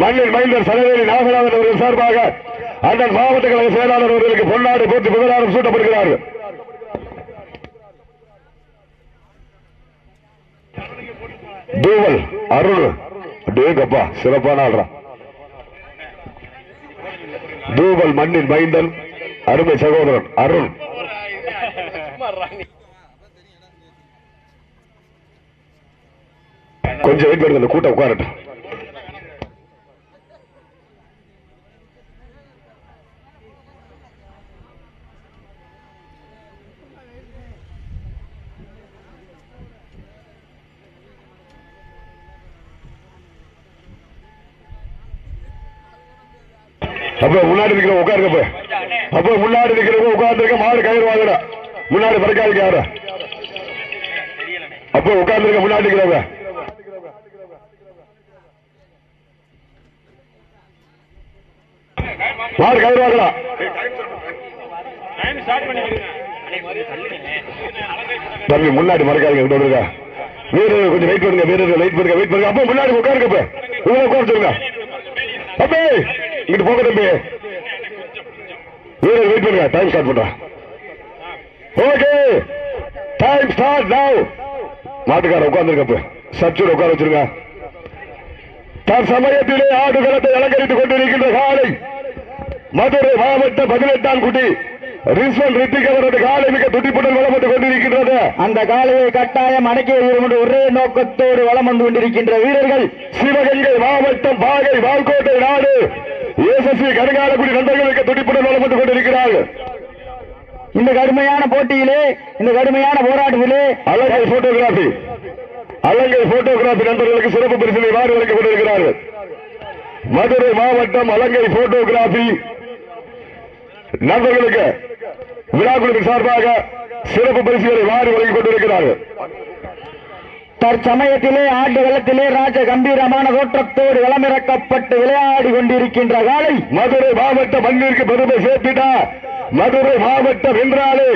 மண்ணில் மைந்தர் சலவேலி நாகநாதன் அவர்கள் சார்பாக அண்ணன் மாவட்ட கழக செயலாளர் அவர்களுக்கு பொன்னாடு போட்டு புகழாரம் சூட்டப்படுகிறார்கள் தூவல் அருள். டேகப்பா சிறப்பான ஆள்றா தூவல் மண்ணின் மைந்தன் அருமை சகோதரன் அருண் கொஞ்சம் வெயிட் பண்ணுங்க கூட்டம் உட்காரட்டும். அப்ப முன்னாடி இருக்கிற உட்காருங்க அப்ப. அப்ப முன்னாடி இருக்கிறவங்க உட்கார்ந்துருக்க மாடு கயிறு வாங்குறா. முன்னாடி பறக்காதுக்கு யாரு. அப்ப உட்கார்ந்துருக்க முன்னாடி இருக்கிறவங்க. மாடு கயிறு வாங்கலாம் தம்பி முன்னாடி மறக்காதீங்க இங்க வந்துருங்க. வீரர்கள் கொஞ்சம் வெயிட் பண்ணுங்க வீரர்கள் வெயிட் பண்ணுங்க வெயிட் பண்ணுங்க. அப்ப முன்னாடி உட்காருங்க அப்ப. உங்களை உட்கார சொல்லுங்க இங்கிட்டு போங்க தம்பி. வீரர் வெயிட் பண்ணுங்க. டைம் ஸ்டார்ட் பண்றேன் ஓகே டைம் ஸ்டார்ட் நவ் மாட்டுக்கார உட்கார்ந்துருக்கப்ப சச்சூர் உட்கார வச்சிருங்க. தற்சமயத்திலே ஆடுகளத்தை அலங்கரித்துக் கொண்டிருக்கின்ற காலை. மதுரை மாவட்ட பதினெட்டாம் குட்டி ரிஸ்வன் ரித்திக் அவரது காலை மிக துடிப்புடன் வளப்பட்டுக் கொண்டிருக்கின்றது. அந்த காலையை கட்டாயம் அடக்கிய வைக்கும் என்ற ஒரே நோக்கத்தோடு வளம் வந்து கொண்டிருக்கின்ற வீரர்கள் சிவகங்கை மாவட்டம் பாகை வால்கோட்டை நாடு. எஸ்எஸ்சி கருங்காலக்குடி நண்பர்களுக்கு துடிப்புடன் வளப்பட்டுக் கொண்டிருக்கிறார்கள் இந்த கடுமையான போட்டியிலே இந்த கடுமையான போராட்டத்திலே அலங்கை போட்டோகிராபி அலங்கை போட்டோகிராபி நண்பர்களுக்கு சிறப்பு பரிசினை வாரி வழங்கிக் கொண்டிருக்கிறார்கள். மதுரை மாவட்டம் அலங்கை போட்டோகிராபி நண்பர்களுக்கு விழாக்குழுவின் சார்பாக சிறப்பு பரிசுகளை வாரி வழங்கிக் கொண்டிருக்கிறார்கள். தற்சமயத்திலே ஆண்டு வெள்ளத்திலே ராஜ கம்பீரமான தோற்றத்தோடு களமிறக்கப்பட்டு விளையாடி கொண்டிருக்கின்ற காலை மதுரை மாவட்ட மண்ணிற்கு பெருமை சேர்த்துட்டா. மதுரை மாவட்டம் என்றாலே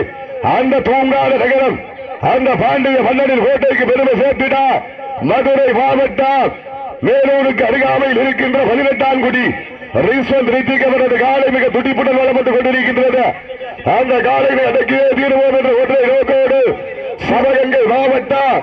அந்த தூங்காத நகரம் அந்த பாண்டிய மன்னனின் கோட்டைக்கு பெருமை சேர்த்துட்டா. மதுரை மாவட்டம் வேலூருக்கு அருகாமையில் இருக்கின்ற பதினெட்டாம் குடி. ரிஸ்வந்த் ரித்திக் அவரது காலை மிக துடிப்புடன் வளப்பட்டுக் கொண்டிருக்கின்றது. அந்த காலையை அடக்கியே தீர்வோம் என்ற ஒற்றை நோக்கோடு சிவகங்கை மாவட்டம்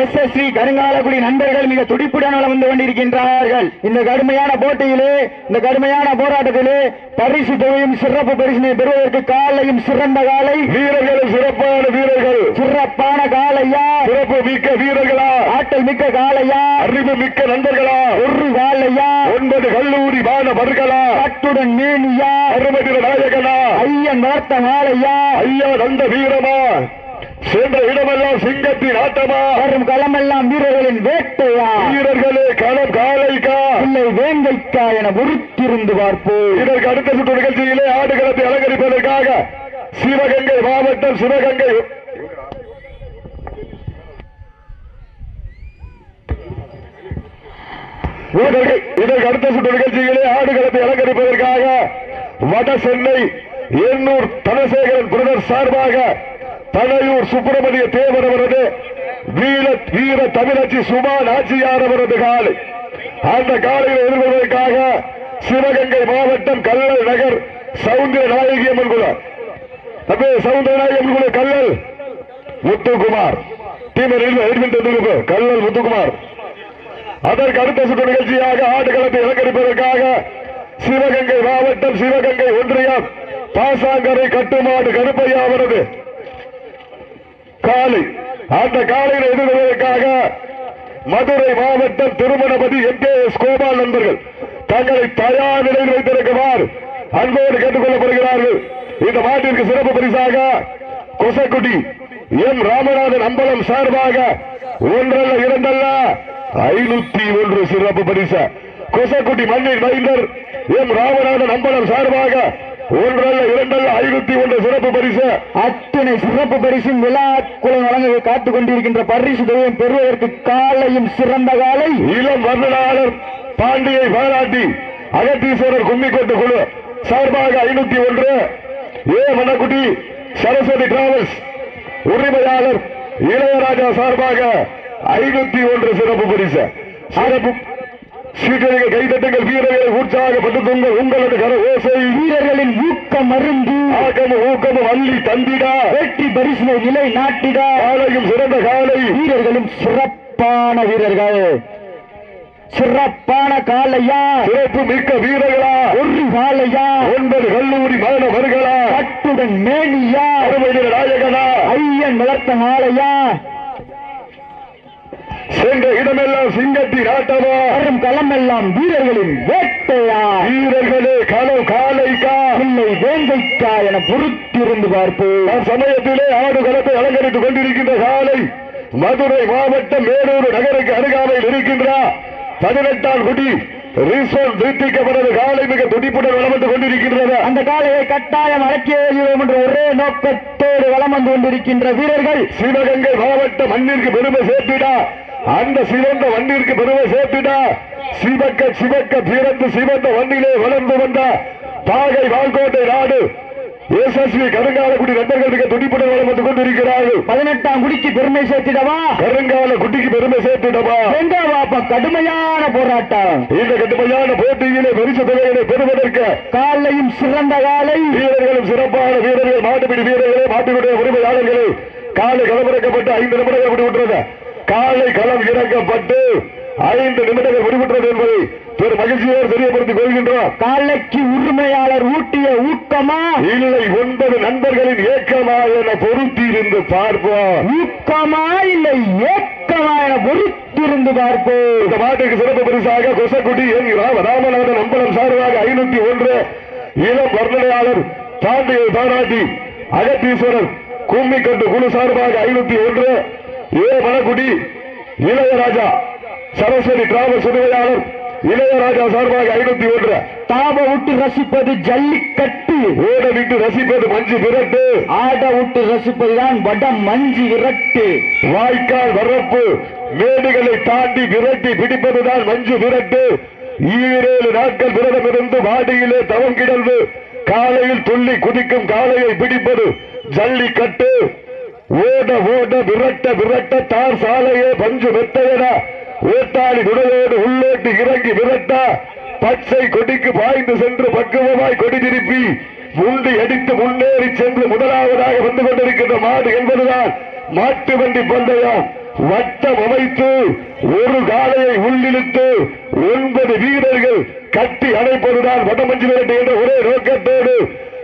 எஸ்எஸ்சி கருங்காலக்குடி நண்பர்கள் மிக துடிப்புடன் வந்து கொண்டிருக்கின்றார்கள். இந்த கடுமையான போட்டியிலே இந்த கடுமையான போராட்டத்திலே பரிசு தொகையும் சிறப்பு பரிசினை பெறுவதற்கு காலையும் சிறந்த காலை. வீரர்களும் சிறப்பான வீரர்கள். சிறப்பான காலையா? சிறப்பு மிக்க வீரர்களா? ஆட்டல் மிக்க காலையா? அறிவு மிக்க நண்பர்களா? ஒரு காலையா? ஒன்பது கல்லூரி மாணவர்களா? கட்டுடன் மேனியா? அருமதிர நாயகனா? ஐயன் வளர்த்த காலையா ஐயா நந்த வீரமா? சென்ற இடமெல்லாம் சிங்கத்தின் ஆட்டமா? வரும் களமெல்லாம் வீரர்களின் வேட்டையா? வீரர்களே களம் காலைக்கா? இல்லை வேங்கைக்கா என உறுத்திருந்து பார்ப்போம். இதற்கு அடுத்த சுற்று நிகழ்ச்சியிலே ஆடுகளத்தை அலங்கரிப்பதற்காக சிவகங்கை மாவட்டம் சிவகங்கை. இதற்கு அடுத்த சுற்று நிகழ்ச்சியிலே ஆடுகளத்தை அலங்கரிப்பதற்காக வட சென்னை எண்ணூர் தனசேகரன் பிரதர் சார்பாக தலையூர் சுப்பிரமணிய தேவர் அவரது வீர வீர தமிழச்சி சுமா நாச்சியார் அவரது காலை. அந்த காலையில் எதிர்கொள்வதற்காக சிவகங்கை மாவட்டம் கல்லல் நகர் சவுந்தர நாயகி அம்மன் குலம் அப்பே சவுந்தர நாயகி அம்மன் குலம் கல்லல் முத்துக்குமார். டீம் கல்லல் முத்துக்குமார். அதற்கு அடுத்த சுற்று நிகழ்ச்சியாக ஆடுகளத்தை இலக்கரிப்பதற்காக சிவகங்கை மாவட்டம் சிவகங்கை ஒன்றியம் பாசாங்கரை கட்டுமாடு கருப்பையா அவரது காலை. அந்த காலையில் எதிர்வதற்காக மதுரை மாவட்டம் Thirumanapathi M K S Gopal நண்பர்கள் தங்களை தயார் நிலையில் வைத்திருக்குமாறு அன்போடு கேட்டுக்கொள்ளப்படுகிறார்கள். இந்த மாட்டிற்கு சிறப்பு பரிசாக கொசக்குடி எம் ராமநாதன் அம்பலம் சார்பாக ஒன்றல்ல இரண்டல்ல ஐநூத்தி ஒன்று சிறப்பு பரிசு. கொசக்குடி மண்ணின் மைந்தர் எம் ராமநாதன் அம்பலம் சார்பாக ஒன்றல்ல இரண்டல்ல ஐநூத்தி ஒன்று சிறப்பு பரிசு. அத்தனை சிறப்பு பரிசும் விழா குளம் வழங்க காத்துக் கொண்டிருக்கின்ற பரிசு தொகையும் பெறுவதற்கு காலையும் சிறந்த காலை. இளம் வர்ணனாளர் பாண்டியை பாராட்டி அகத்தீஸ்வரர் கும்மிக்கோட்டு குழு சார்பாக ஐநூத்தி ஒன்று. ஏ. மணக்குடி சரஸ்வதி டிராவல்ஸ் உரிமையாளர் இளையராஜா சார்பாக ஐநூத்தி ஒன்று சிறப்பு பரிசு. சிறப்பு சீட்டடிகள் கைதட்டுங்கள் வீரர்களை உற்சாகப்படுத்துங்கள். உங்களது கர ஓசை. வீரர்களின் ஊக்கம் அருந்து ஆக்கமும் ஊக்கமும் அள்ளி தந்திடா. வெற்றி பரிசினை நிலை நாட்டிட. காலையும் சிறந்த காலை. வீரர்களும் சிறப்பான வீரர்கள். சிறப்பான காலையா சிறப்பு மிக்க வீரர்களா. ஒரு காலையா ஒன்பது கல்லூரி மாணவர்களா. கட்டுடன் மேனியா. அருமையில நாயகனா. ஐயன் வளர்த்த காலையா சென்ற இடமெல்லாம் சிங்கத்தி நாட்டமா வரும் களமெல்லாம் வீரர்களின் வேட்டையா? வீரர்களே களம் காலைக்கா? இல்லை வேங்கைக்கா என பொறுத்திருந்து பார்ப்போம். சமயத்திலே ஆடு களத்தை அலங்கரித்துக் கொண்டிருக்கின்ற காலை மதுரை மாவட்டம் மேலூர் நகருக்கு அருகாமையில் இருக்கின்ற. பதினெட்டாம் குடி ரிசோர்ட் திருத்திக்கப்பட்டது காலை மிக துடிப்புடன் வளம் வந்து கொண்டிருக்கின்றது அந்த காலையை கட்டாயம் அடக்கிய என்ற ஒரே நோக்கத்தோடு வலம் வந்து கொண்டிருக்கின்ற வீரர்கள். சிவகங்கை மாவட்ட மண்ணிற்கு பெருமை சேர்த்திடா. அந்த சிவந்த மண்ணிற்கு பெருமை சேர்த்திடா. சிவக்க சிவக்க பிறந்து சிவந்த மண்ணிலே வளர்ந்து வந்த பாகை வால்கோட்டை நாடு. எஸ்எஸ்வி கருங்காலக்குடி நண்பர்கள் மிக துடிப்புடன் வளம் வந்து கொண்டிருக்கிறார்கள். பதினெட்டாம் குடிக்கு பெருமை சேர்த்திடவா? கருங்கால குட்டிக்கு பெருமை சேர்த்திடவா? எங்க வாப்ப கடுமையான போராட்டம். இந்த கடுமையான போட்டியிலே பரிசு பெறுவதற்கு காலையும் சிறந்த காலை. வீரர்களும் சிறப்பான வீரர்கள் மாட்டுப்பிடி வீரர்களே மாட்டுக்குடைய உரிமையாளர்களே. காலை களமிறக்கப்பட்டு ஐந்து நிமிடங்கள் முடிவுற்றது. காலை களம் இறக்கப்பட்டு ஐந்து நிமிடங்கள் முடிவுற்றது என்பதை பெரும் மகிழ்ச்சியோடு தெரியப்படுத்திக் கொள்கின்றோம். காலைக்கு உரிமையாளர் ஊட்டிய ஊக்கமா? இல்லை ஒன்பது நண்பர்களின் ஏக்கமா என பொருத்தியிருந்து பார்ப்போம். ஊக்கமா இல்லை ஏக்கமா என பொறுத்திருந்து பார்ப்போம். இந்த மாட்டுக்கு சிறப்பு பரிசாக கொசக்குடி என் ராம- ராமநாதன் அம்பலம் சார்பாக ஐநூத்தி ஒன்று இளம் வர்ணனையாளர் பாண்டியை பாராட்டி அகத்தீஸ்வரர் கும்மிக்கட்டு குழு சார்பாக ஐநூத்தி ஒன்று ஏ மலக்குடி இளையராஜா சரஸ்வதி டிராவல்ஸ் உதவியாளர் இளையராஜா சார்பாக ஐநூத்தி ஒன்று. தாப விட்டு ரசிப்பது ஜல்லிக்கட்டு. ஓட விட்டு ரசிப்பது மஞ்சு விரட்டு. ஆட விட்டு ரசிப்பதுதான் வட மஞ்சு விரட்டு. வாய்க்கால் வரப்பு மேடுகளை தாண்டி விரட்டி பிடிப்பதுதான் மஞ்சு விரட்டு. ஈரேழு நாட்கள் விரதமிருந்து வாடியிலே தவம் கிடந்து காலையில் துள்ளி குதிக்கும் காளையை பிடிப்பது ஜல்லிக்கட்டு. ஓட ஓட விரட்ட விரட்ட தார் சாலையே பஞ்சு மெத்தையன ஓட்டாளி துணையோடு உள்ளோட்டு இறங்கி விரட்ட. பச்சை கொடிக்கு பாய்ந்து சென்று பக்குவமாய் கொடி திருப்பி. முண்டி அடித்து முன்னேறி சென்று முதலாவதாக வந்து கொண்டிருக்கின்ற மாடு என்பதுதான் மாட்டு வண்டி பந்தயம். வட்டம் அமைத்து ஒரு காலையை உள்ளிழுத்து ஒன்பது வீரர்கள் கட்டி அணைப்பதுதான் வடமஞ்சு விரட்டு என்ற ஒரே நோக்கத்தோடு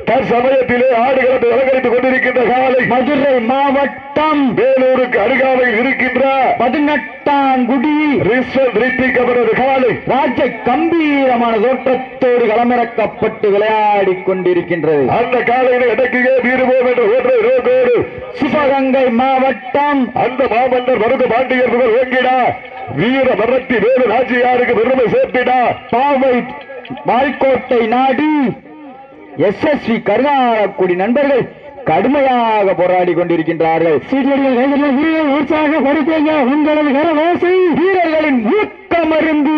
தற்சமயத்திலே ஆடுகளத்தை அலங்கரித்துக் கொண்டிருக்கின்ற காலை மதுரை மாவட்டம் வேலூருக்கு அருகாமையில் இருக்கின்ற பதினெட்டாம் குடி ரிஸ்வன் ரித்திக் அவரது காலை ராஜ கம்பீரமான தோற்றத்தோடு களமிறக்கப்பட்டு விளையாடிக் கொண்டிருக்கின்றது. அந்த காலையில இடக்கையே வீறுவோம் என்ற ஒற்றை நோக்கோடு சிவகங்கை மாவட்டம் அந்த மாமன்னர் மருது பாண்டியர் புகழ் ஓங்கிடா. வீர மரத்தி வேறு நாச்சியாருக்கு பெருமை சேர்த்திடா. பாவை வாய்க்கோட்டை நாடு எஸ்எஸ்வி கருணாகுடி நண்பர்கள் கடுமையாக போராடி கொண்டிருக்கின்றார்கள். உங்களது கரவாசை வீரர்களின் ஊக்கமருந்து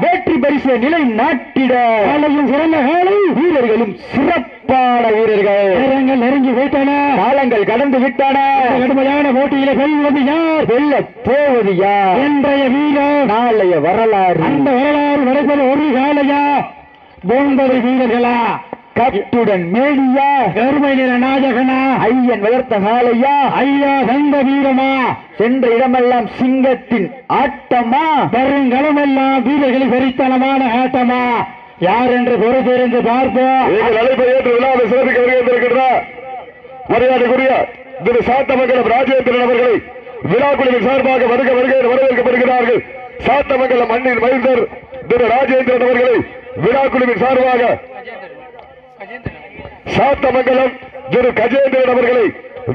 வெற்றி பரிசு நிலை நாட்டிட. சிறந்த காலை. வீரர்களும் சிறப்பான வீரர்கள். நேரங்கள் நெருங்கி விட்டன காலங்கள் கடந்து விட்டன. கடுமையான போட்டியில வெல்வது யார்? வெல்ல போவது யார்? இன்றைய வீரர். நாளைய வரலாறு. அந்த வரலாறு நடப்பது ஒரு காலையா? ஒன்பது வீரர்களா? கட்டுடன் மேடியா கருமை நிற நாயகனா? ஐயன் வளர்த்த காலையா ஐயா தந்த வீரமா? சென்ற இடமெல்லாம் சிங்கத்தின் ஆட்டமா? வருங்களமெல்லாம் வீரர்களை வெறித்தனமான ஆட்டமா? யார் என்று பொறுத்திருந்து பார்ப்போம். எங்கள் அழைப்பை ஏற்று விழாவை சிறப்பிக்க வருகின்றிருக்கின்றார் மரியாதைக்குரிய திரு சாத்தமங்கலம் ராஜேந்திரன் அவர்களை விழா குழுவின் சார்பாக வருக வருகை வரவேற்கப்படுகிறார்கள். சாத்தமங்கலம் மண்ணின் மைந்தர் திரு ராஜேந்திரன் அவர்களை விழா குழுவின் சார்பாக சாத்தமங்கலம் திரு கஜேந்திரன் அவர்களை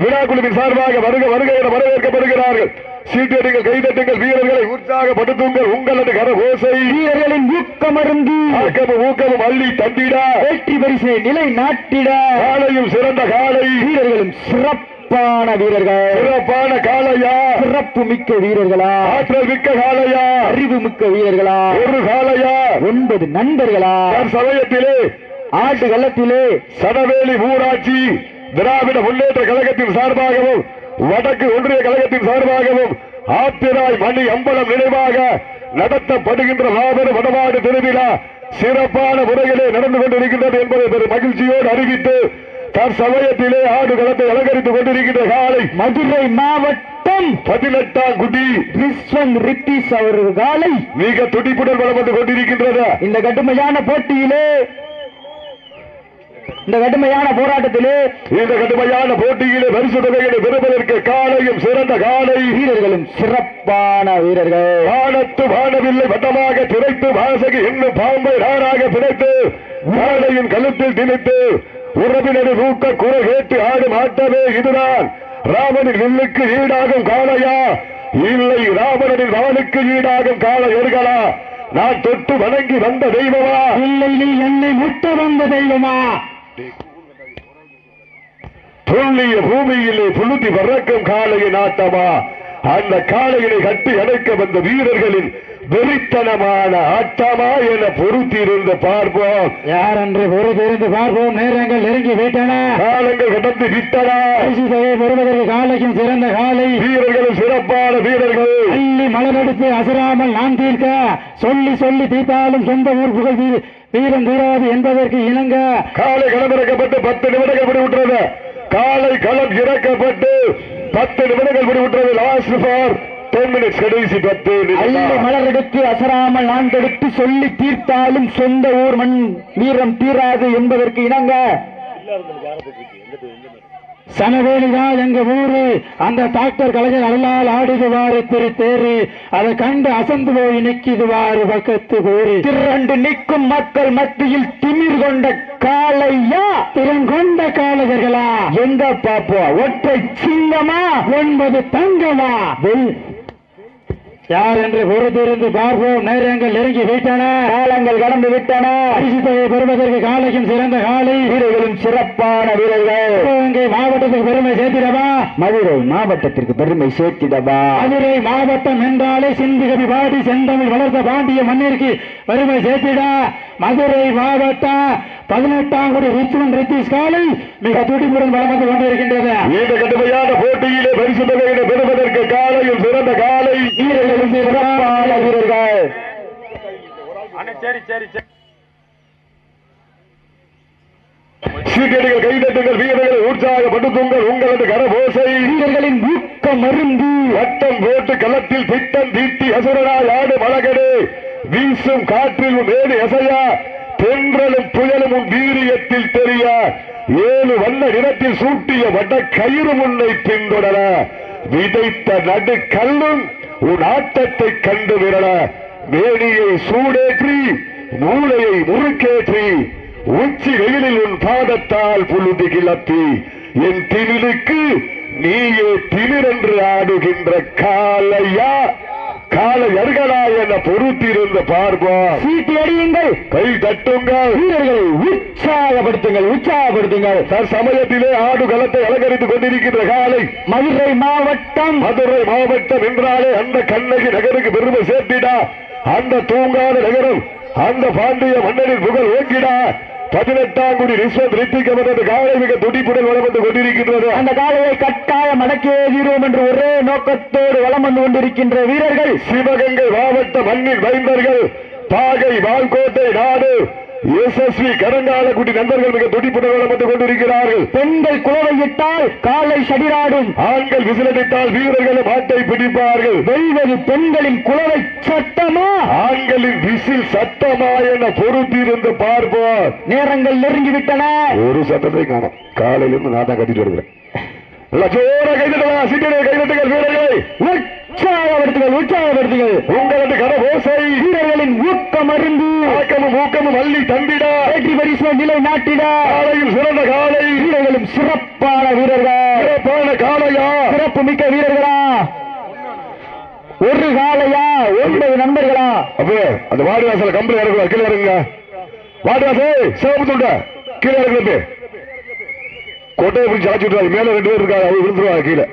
விழா குழுவின் சார்பாக வருக வருகை என வரவேற்கப்படுகிறார்கள். சீட்டடிகள் கைதட்டுங்கள் வீரர்களை உற்சாகப்படுத்துங்கள். உங்களது கர ஓசை. வீரர்களின் ஊக்கமருந்து ஆக்கமும் ஊக்கமும் அள்ளி தந்திடா வெற்றி பரிசை நிலை நாட்டிட. காலையும் சிறந்த காலை. வீரர்களும் சிறப்பான வீரர்கள். சிறப்பான காளையா. சிறப்பு மிக்க வீரர்களா. ஆற்றல் மிக்க காளையா. அறிவு மிக்க வீரர்களா. ஒரு காளையா. ஒன்பது நண்பர்களா. சமயத்திலே. ஆட்டு கள்ளத்திலே சடவேலி ஊராட்சி திராவிட முன்னேற்ற கழகத்தின் சார்பாகவும் வடக்கு ஒன்றிய கழகத்தின் சார்பாகவும் ஆத்திராய் மணி அம்பலம் நினைவாக நடத்தப்படுகின்ற மாபெரும் வடமாடு திருவிழா சிறப்பான முறையிலே நடந்து கொண்டிருக்கின்றது என்பதை மகிழ்ச்சியோடு அறிவித்து தற்சமயத்திலே ஆடு களத்தை அலங்கரித்துக் கொண்டிருக்கின்ற காலை மதுரை மாவட்டம் பதினெட்டாம் குடி விஸ்வன் ரித்திஸ் அவர்கள் காலை மிக துடிப்புடன் வந்து கொண்டிருக்கின்றது. இந்த கடுமையான போட்டியிலே இந்த கடுமையான போராட்டத்திலே இந்த கடுமையான போட்டியிலே பரிசு தொகைகளை பெறுவதற்கு காலையும் சிறந்த காலை. வீரர்களும் சிறப்பான வீரர்கள். வானத்து வானவில்லை வட்டமாக திரைத்து வாசகி இன்னும் பாம்பை நாராக பிணைத்து காளையின் கழுத்தில் திணித்து உறவினரை ஊக்க குறை கேட்டு ஆடும் ஆட்டமே இதுதான். ராமனின் வில்லுக்கு ஈடாகும் காளையா? இல்லை ராவணனின் வானுக்கு ஈடாகும் காளை எருகளா? நான் தொட்டு வணங்கி வந்த தெய்வமா? இல்லை நீ என்னை முட்ட வந்த தெய்வமா? துள்ளிய பூமியிலே புழுதி பறக்கும் காளையின் ஆட்டமா? அந்த காளையினை கட்டி அணைக்க வந்த வீரர்களின் வெறித்தனமான ஆட்டமா என பொறுத்திருந்து பார்ப்போம். யார் என்று பொறுத்திருந்து பார்ப்போம். நேரங்கள் நெருங்கி விட்டன. காலங்கள் கடந்து விட்டனா. பெறுவதற்கு காலைக்கும் சிறந்த காலை. வீரர்களும் சிறப்பான வீரர்கள். அள்ளி மலரெடுத்து அசராமல் நான் தீர்க்க. சொல்லி சொல்லி தீர்த்தாலும் சொந்த ஊர் புகழ் வீரம் தீராது என்பதற்கு இணங்க. காலை களம் இறக்கப்பட்டு பத்து நிமிடங்கள் முடிவுற்றது காலை களம் இறக்கப்பட்டு பத்து நிமிடங்கள் முடிவுற்றது லாஸ்ட் ஃபார் கடைசி பத்து அள்ளி மலரெடுத்து அசராமல் நான் தடுத்து சொல்லி தீர்த்தாலும் சொந்த ஊர் மண் வீரம் தீராது என்பதற்கு இணங்க. சனவேலிதான் எங்க ஊரு. அந்த டாக்டர் கலைஞர் அருளால் ஆடுதுவாரு திரு தேரு அதை கண்டு அசந்து போய் நிக்குதுவாரு பக்கத்து ஊரு. திரண்டு நிற்கும் மக்கள் மத்தியில் திமிர் கொண்ட காளையா? திறங்கொண்ட காளையர்களா? எங்க பாப்போம் ஒற்றை சிங்கமா? ஒன்பது தங்கமா? யார் என்று பொறுத்திருந்து பார்ப்போம். நேரங்கள் நெருங்கி விட்டன. காலங்கள் கடந்து விட்டன. பரிசு தொகை பெறுவதற்கு காலைக்கும் சிறந்த காலை. வீரர்களும் சிறப்பான வீரர்கள். சிவகங்கை மாவட்டத்துக்கு பெருமை சேர்த்திடவா? மதுரை மாவட்டத்திற்கு பெருமை சேர்த்திடவா? மதுரை மாவட்டம் என்றாலே சிந்துகவி பாடி செந்தமிழ் வளர்த்த பாண்டிய மண்ணிற்கு பெருமை சேர்த்திட மதுரை மாவட்டம் பதினெட்டாம் கோடி ரிச்சுவன் ரித்திஸ் காலை மிக துடிப்புடன் வளம் வந்து கொண்டிருக்கின்றது. இந்த கடுமையான போட்டியிலே பரிசு தொகையினை பெறுவதற்கு காலையும் சிறந்த காலை சிறப்பான வீரர்கள். சீட்டடிகள் கைதட்டுங்கள் வீரர்களை உற்சாகப்படுத்துங்கள் உங்களது கரபோசை. வீரர்களின் ஊக்க மருந்து. வட்டம் போட்டு களத்தில் பிட்டம் தீட்டி அசுரனாய் வீசும் காற்றிலும் உன் எசையா தென்றலும் புயலும் உன் வீரியத்தில் தெரிய. ஏழு வண்ண நிறத்தில் சூட்டிய வட கயிறு முன்னை பின்தொடர. விதைத்த நடு கல்லும் உன் ஆட்டத்தை கண்டு விரல. மேனியை சூடேற்றி மூளையை முறுக்கேற்றி உச்சி வெயிலில் உன் பாதத்தால் புழுதி கிளப்பி. என் திணிலுக்கு நீயே திணிரென்று ஆடுகின்ற காலையா காலை அருகலா என பொறுத்திருந்து பார்ப்போம். சீட்டி அடியுங்கள் கை தட்டுங்கள். வீரர்களை உற்சாகப்படுத்துங்கள் உற்சாகப்படுத்துங்கள். சமயத்திலே ஆடு களத்தை அலங்கரித்துக் கொண்டிருக்கின்ற காலை. மதுரை மாவட்டம். மதுரை மாவட்டம் என்றாலே அந்த கண்ணகி நகருக்கு பெருமை சேர்த்திடா. அந்த தூங்காத நகரம் அந்த பாண்டிய மன்னரின் புகழ் ஓங்கிடா. பதினெட்டாம் குடி ரிஸ்வத் ரித்திக்கப்பட்டது காலை மிக துடிப்புடன் வளம் வந்து கொண்டிருக்கின்றது. அந்த காலையை கட்டாயம் அடக்கியே தீருவோம் என்று ஒரே நோக்கத்தோடு வலம் வந்து கொண்டிருக்கின்ற வீரர்கள். சிவகங்கை மாவட்ட மண்ணின் வைந்தர்கள் பாகை வால்கோட்டை நாடு. எஸ்எஸ்வி கருங்காலக்குடி நண்பர்கள் மிக துடிப்புடன் வளம் வந்து கொண்டிருக்கிறார்கள். பெண்கள் குலவையிட்டால் காலை சடிராடும். ஆண்கள் விசிலடித்தால் வீரர்களும் ஆட்டை பிடிப்பார்கள். வெல்வது பெண்களின் குலவை சட்டமா? ஆண்களின் விசில் சத்தமா என பொறுத்திருந்து பார்ப்போம். நேரங்கள் நெருங்கி விட்டன. ஒரு சத்தத்தை காணும். காலையில இருந்து நான் தான் கட்டிட்டு வருகிறேன். நல்லா ஜோர கைதட்டலாம். சிட்டியை கைதட்டுங்கள் வீரர்களை. உற்சாகப்படுத்துங்கள் உற்சாகப்படுத்துங்கள். உங்களது கரபோசை வீரர்களின் ஊக்க மருந்து ஆக்கமும் ஊக்கமும் அள்ளி தந்திடா. வெற்றி பரிசு நிலை நாட்டிட. காலையில் சிறந்த காலை. வீரர்களும் சிறப்பான வீரர்கள். சிறப்பான காலையா சிறப்பு மிக்க வீரர்களா. ஒரு காலையா ஒன்பது நண்பர்களா. அப்ப அந்த வாடிவாசல கம்பெனி இறங்குவா கீழே இறங்குங்க. வாடிவாசல் சிவப்பு துண்ட. கீழே இறங்குறது. கோட்டையை பிடிச்சி அழைச்சி விட்டுறாங்க மேல ரெண்டு பேர் இருக்காங்க. அவங்க விழுந்துருவாங்க கீழே.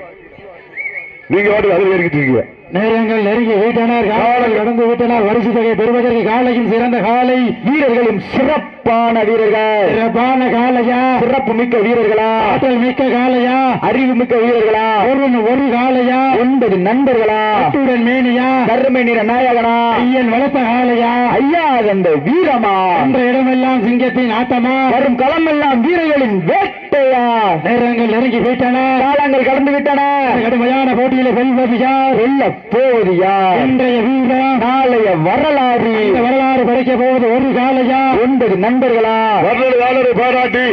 நீங்க வாட்டி அதில் ஏறிக்கிட்டு இருக்கீங்க. நேரங்கள் நெருங்கி விட்டனர் காலங்கள் கடந்து விட்டனர். வரிசை தொகை பெறுவதற்கு காலையும் சிறந்த காலை வீரர்களும் சிறப்பு சிறப்பான வீரர்கள். சிறப்பான காலையா? சிறப்பு மிக்க வீரர்களா? ஆற்றல் மிக்க காலையா? அறிவு மிக்க வீரர்களா? ஒரு ஒரு காலையா? ஒன்பது நண்பர்களா? அத்துடன் மேனியா? கருமை நிற நாயகனா? ஐயன் வளர்த்த காலையா? ஐயா அந்த வீரமா? என்ற இடமெல்லாம் சிங்கத்தின் ஆட்டமா? வரும் களமெல்லாம் வீரர்களின் வேட்டையா? நேரங்கள் நெருங்கி போயிட்டன. காலங்கள் கடந்து விட்டன. கடுமையான போட்டியில வெல்வது யார்? வெல்ல போவது யார்? இன்றைய வீரம் நாளைய வரலாறு. இந்த வரலாறு படைக்க போவது ஒரு காலையா ஒன்பது நண்பர்களா? வர்ணனையாளரை பாராட்டி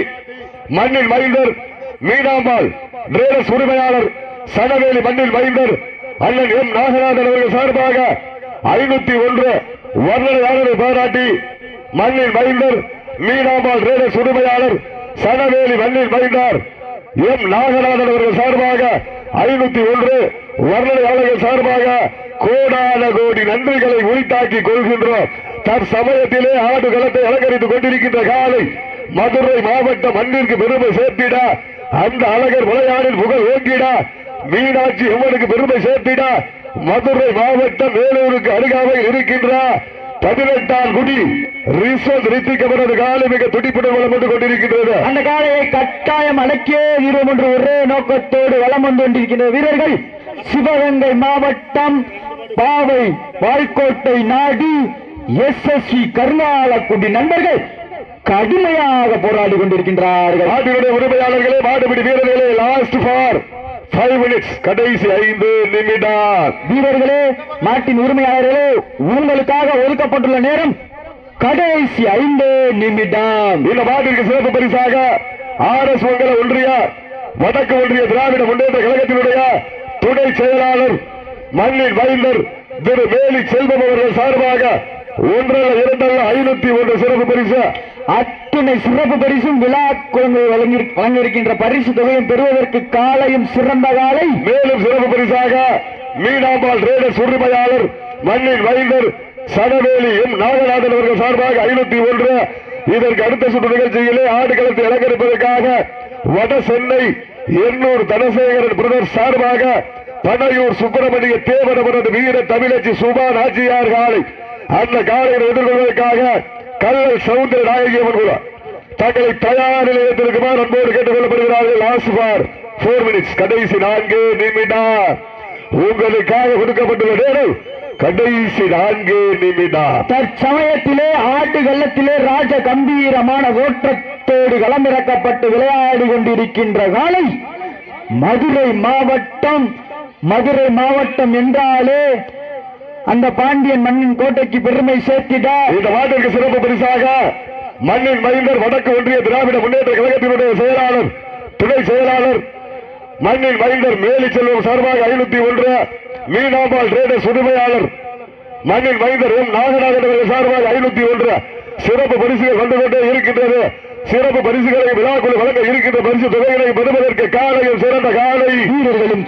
மண்ணின் மைந்தர் மீனாம்பாள் டிரேடஸ் உரிமையாளர் சனவேலி மண்ணின் மைந்தர் அண்ணன் எம் நாகநாதன் அவர்கள் சார்பாக ஐநூத்தி ஒன்று வர்ணனையாளரை பாராட்டி மண்ணின் மைந்தர் மீனாம்பாள் டிரேடஸ் உரிமையாளர் சனவேலி மண்ணின் மைந்தார் எம் நாகநாதன் அவர்கள் சார்பாக ஐநூத்தி ஒன்று வர்ணனையாளர்கள் சார்பாக கோடான கோடி நன்றிகளை உரித்தாக்கி கொள்கின்றோம். தற்சமயத்திலே ஆடு களத்தை அலங்கரித்துக் கொண்டிருக்கின்ற காலை மதுரை மாவட்ட மண்ணிற்கு பெருமை சேர்த்திட. அந்த அழகர் விளையாடில் புகழ் ஓங்கிட. மீனாட்சி அம்மனுக்கு பெருமை சேர்த்திட. மதுரை மாவட்டம் வேலூருக்கு அருகாமையில் இருக்கின்ற. பதினெட்டாம் குடி ரிசோல் ரித்திக்கப்பட்டது காலை மிக துடிப்புடன் வளம் வந்து கொண்டிருக்கின்றது. அந்த காலையை கட்டாயம் அடக்கியே வீரம் என்று ஒரே நோக்கத்தோடு வலம் வந்து கொண்டிருக்கின்ற வீரர்கள் சிவகங்கை மாவட்டம் பாவை வாய்க்கோட்டை நாடி எஸ் எஸ் சி கருணாலக்குடி நண்பர்கள் கடுமையாக போராடி கொண்டிருக்கின்றார்கள். உரிமையாளர்களே மாடுபிடி வீரர்களே லாஸ்ட் ஃபார் ஃபைவ் மினிட்ஸ் கடைசி ஐந்து நிமிடம். வீரர்களே நாட்டின் உரிமையாளர்களே உங்களுக்காக ஒதுக்கப்பட்டுள்ள நேரம் கடைசி ஐந்து நிமிடம். இந்த மாட்டிற்கு சிறப்பு பரிசாக ஆர் எஸ் மங்கல ஒன்றிய வடக்கு ஒன்றிய திராவிட முன்னேற்ற கழகத்தினுடைய துணை செயலாளர் மண்ணின் வைந்தர் திரு வேலி செல்வம் அவர்கள் சார்பாக ஒன்றல்ல இரண்டல்ல ஐநூத்தி ஒன்று சிறப்பு பரிசு. அத்தனை சிறப்பு பரிசும் விழா குழந்தை வழங்கி- வழங்கியிருக்கின்ற பரிசு தொகையும் பெறுவதற்கு காலையும் சிறந்த காலை. மேலும் சிறப்பு பரிசாக மீனாம்பாள் ரேடர் உரிமையாளர் மண்ணின் வைந்தர் சடவேலி எம் நாகநாதன் அவர்கள் சார்பாக ஐநூத்தி ஒன்று. இதற்கு அடுத்த சுற்று நிகழ்ச்சியிலே ஆடுகளத்தை அலங்கரிப்பதற்காக வட சென்னை எண்ணூர் தனசேகரன் பிரதர் சார்பாக பனையூர் சுப்பிரமணிய தேவன் வீர தமிழச்சி சுபா நாச்சியார் காலை. அந்த காலையில் எதிர்கொள்வதற்காக கல்லல் சவுந்தர நாயகியம்மன் கூட தங்களை தயார் நிலையத்திற்குமாறு அன்போடு கேட்டுக் கொள்ளப்படுகிறார்கள் லாஸ்ட் ஃபார் போர் மினிட்ஸ் கடைசி நான்கு நிமிடம் உங்களுக்காக கொடுக்கப்பட்டுள்ள நேரம் கடைசி நான்கு நிமிடம் தற்சமயத்திலே ஆட்டு கள்ளத்திலே ராஜ கம்பீரமான ஓட்டத்தோடு களமிறக்கப்பட்டு விளையாடி கொண்டிருக்கின்ற காலை மதுரை மாவட்டம் மதுரை மாவட்டம் என்றாலே அந்த பாண்டியன் மண்ணின் கோட்டைக்கு பெருமை சேர்த்திட இந்த மாட்டிற்கு சிறப்பு பரிசாக மண்ணின் மைந்தர் வடக்கு ஒன்றிய திராவிட முன்னேற்ற கழகத்தினுடைய செயலாளர் துணை செயலாளர் மண்ணின் மைந்தர் மேலி செல்வம் சார்பாக ஐநூத்தி ஒன்று மீனாம்பாள் ரேடர்ஸ் உரிமையாளர் மண்ணின் மைந்தர் எம் நாகநாதன் சார்பாக ஐநூத்தி ஒன்று. சிறப்பு பரிசுகள் வந்து கொண்டே இருக்கின்றது. சிறப்பு பரிசுகளை விழாக்குழு வழங்க இருக்கின்ற பரிசு தொகைகளை பெறுவதற்கு காலையில் சிறந்த காலை. வீரர்களும்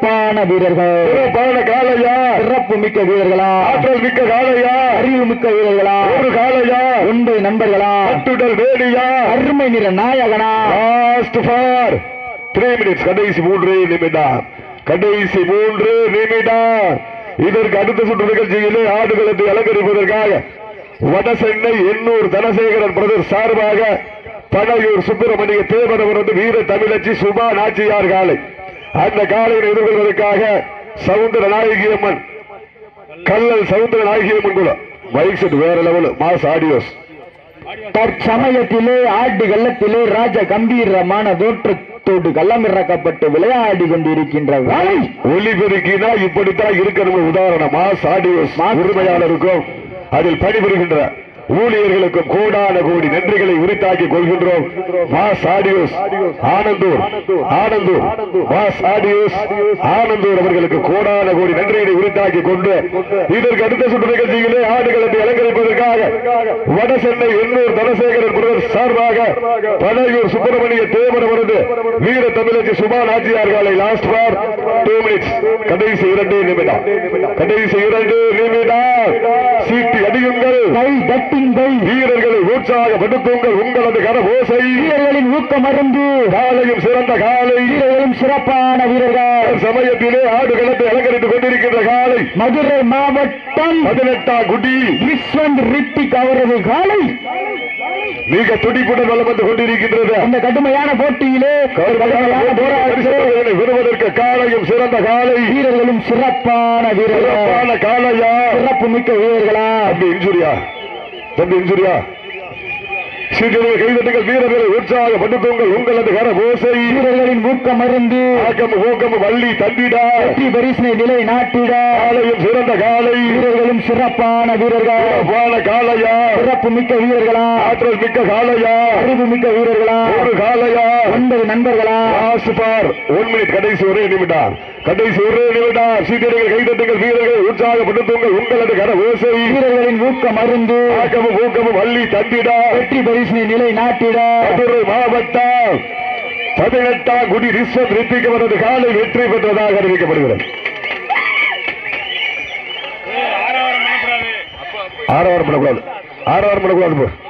சிறப்பான வீரர்கள். சிறப்பான காலையா சிறப்பு மிக்க வீரர்களா. ஆற்றல் மிக்க காலையா அறிவு மிக்க வீரர்களா. ஒரு காலையா ஒன்பது நண்பர்களா. கட்டுடல் வேடியா அருமை நிற நாயகனா. லாஸ்ட் ஃபார் த்ரீ மினிட்ஸ் கடைசி மூன்று நிமிடம். கடைசி மூன்று நிமிடம். இதற்கு அடுத்த சுற்று நிகழ்ச்சியிலே ஆடுகளத்தை அலங்கரிப்பதற்காக வட சென்னை எண்ணூர் தனசேகரன் பிரதர் சார்பாக பனையூர் சுப்பிரமணிய தேவன் அவரது வீர தமிழச்சி சுபா நாச்சியார் காலை. அந்த காலையை எதிர்கொள்வதற்காக சவுந்தர நாயகி அம்மன் கல்லல் சவுந்தர நாயகி அம்மன் கூட. மைக் செட் வேற லெவல் மாஸ் ஆடியோஸ் தற்சமயத்திலே ஆட்டு கள்ளத்திலே ராஜ கம்பீரமான தோற்றத்தோடு களமிறக்கப்பட்டு விளையாடி கொண்டிருக்கின்ற வேலை. ஒலிபெருக்கினா இப்படித்தான் இருக்கணும் உதாரணம். மாஸ் ஆடியோஸ் உரிமையாளருக்கும் அதில் பணிபுரிகின்ற ஊழியர்களுக்கும் கோடான கோடி நன்றிகளை உரித்தாக்கி கொள்கின்றோம். Mass audios Anandur Anandur mass audios Anandur அவர்களுக்கு கோடான கோடி நன்றிகளை உரித்தாக்கி கொண்டு இதற்கு அடுத்த சுற்று நிகழ்ச்சியிலே ஆடுகளத்தை அலங்கரிப்பதற்காக வட சென்னை எண்ணூர் தனசேகரன் பிரதர் சார்பாக பழையூர் சுப்பிரமணிய தேவன் அவரது வீர தமிழச்சி சுபா நாச்சியார் காலை லாஸ்ட் பார் டூ மினிட்ஸ் கடைசி இரண்டு நிமிடம். கடைசி இரண்டு நிமிடம். சீட்டு அடியுங்கள். கை தட்டி தட்டிங்கள் வீரர்களை உற்சாக உற்சாகப்படுத்துங்கள் உங்களது கரபோசை வீரர்களின் ஊக்கம் அருந்து காலையும் சிறந்த காலை. வீரர்களும் சிறப்பான வீரர்கள். சமயத்திலே ஆடுகளத்தை அலங்கரித்துக் கொண்டிருக்கின்ற காலை. மதுரை மாவட்டம் பதினெட்டாம் குடி. விஸ்வந்த் ரித்திக் அவரது காலை. மிக துடிப்புடன் வளம் வந்து கொண்டிருக்கின்றது. அந்த கடுமையான போட்டியிலே விடுவதற்கு காலையும் சிறந்த காலை. வீரர்களும் சிறப்பான வீரர்கள். சிறப்பான காலையா? சிறப்பு மிக்க வீரர்களா? தம்பி இன்ஜுரியா? தம்பி இன்ஜுரியா சீக்கிரம் கைதட்டுங்கள் வீரர்களை உற்சாகப்படுத்துங்கள் உங்களது கர ஓசை வீரர்களின் ஊக்கம் அருந்து ஆக்கம் ஊக்கம் வள்ளி தந்திடா. வெற்றி பரிசினை நிலை நாட்டிட. காலையும் சிறந்த காலை. வீரர்களும் சிறப்பான வீரர்கள். சிறப்பான காலையா. சிறப்பு மிக்க வீரர்களா. ஆற்றல் மிக்க காலையா. அறிவு மிக்க வீரர்களா. ஒரு காலையா. ஒன்பது நண்பர்களா. பார் ஒன் மினிட் கடைசி ஒரே நிமிடம். கடைசி ஒரே நிமிடம். சீக்கிரங்கள் கைதட்டுங்கள் வீரர்களை உற்சாகப்படுத்துங்கள் உங்களது கர ஓசை வீரர்களின் ஊக்கம் அருந்து ஆக்கமும் ஊக்கமும் வள்ளி தந்திடா. வெற்றி பரிசினை நிலை நாட்டிட மதுரை மாவட்டம் பதினெட்டாம் குடி ரிஸ்வத் ரித்திக்கு அவரது காலை வெற்றி பெற்றதாக அறிவிக்கப்படுகிறது. ஆரவாரம் பண்ணக்கூடாது. ஆரவாரம் பண்ணக்கூடாது.